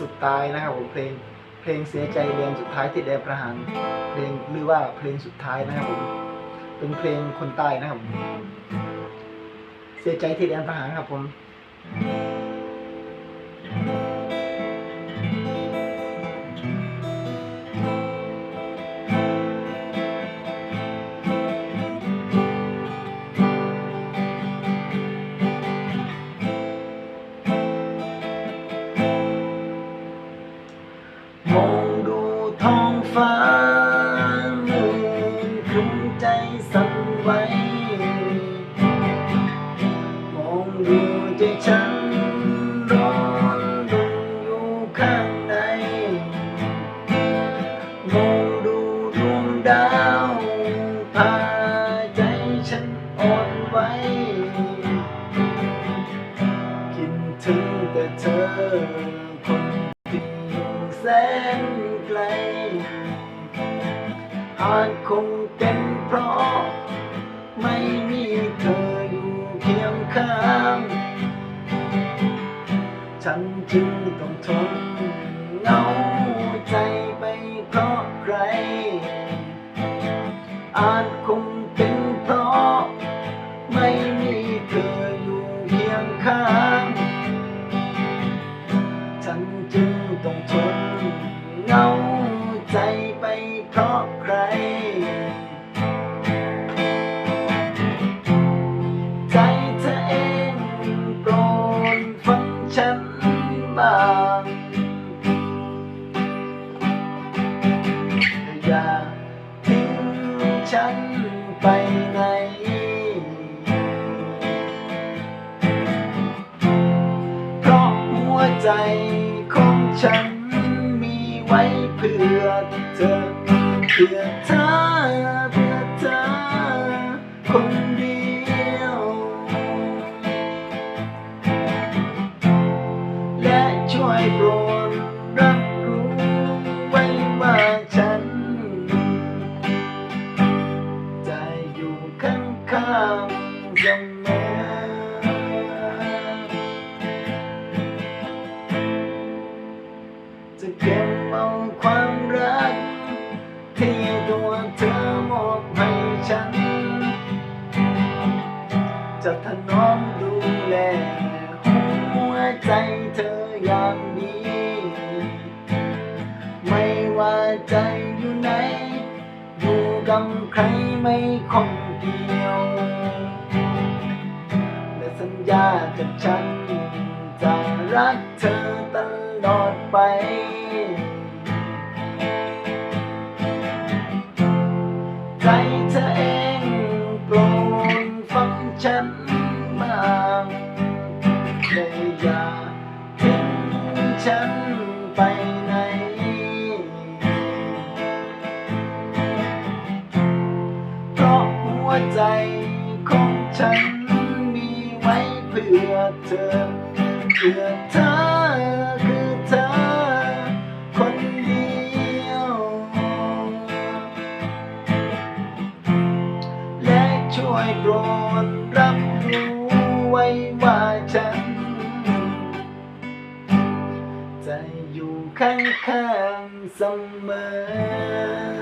สุดท้ายนะครับผมเพลงเพลงเสียใจเรียนสุดท้ายที่แดนประหารเพลงหรือว่าเพลงสุดท้ายนะครับผมเป็นเพลงคนใต้นะครับผมเสียใจที่แดนประหารครับผมม ฟ้าเมื่อครึ้มใจสั่นไหวมองดูใจฉันร้อนรุนอยู่ข้างในมองดูดวงดาวพาใจฉันอ่อนไหวคิดถึงแต่เธอ อาจคงเป็นเพราะ ไม่มีเธออยู่เคียงข้าง ฉันจึงต้องทนเหงาใจไปเพราะใคร อาจคงเป็นเพราะ ไม่มีเธออยู่เคียงข้างาะใคร ใจเธอเองโปรดฟังฉันบ้างอย่าทิ้งฉันไปไหนเพราะหัวใจของฉันมีไว้เพื่อเธอ พื่อเธอเพื่อเธอคนเดียว และช่วยโปรดรับรู้ไว้ว่าฉัน จะอยู่ข้างๆเสมอ จะถนอมดูแลหัวใจเธออย่างดีไม่ว่าใจอยู่ไหน อยู่กับใครไม่คงเดียวและสัญญากับฉัน จะรักเธอตลอดไปใจเธอเองโปรดฟัง ฉันบ้างแลยอย่าทิ้งฉันไปไหน เพราะหัวใจของฉันมีไว้เพื่อเธอ เพื่อเธอ ช่วยโปรดรับรู้ไว้ว่าฉัน จะอยู่ข้างๆเสมอ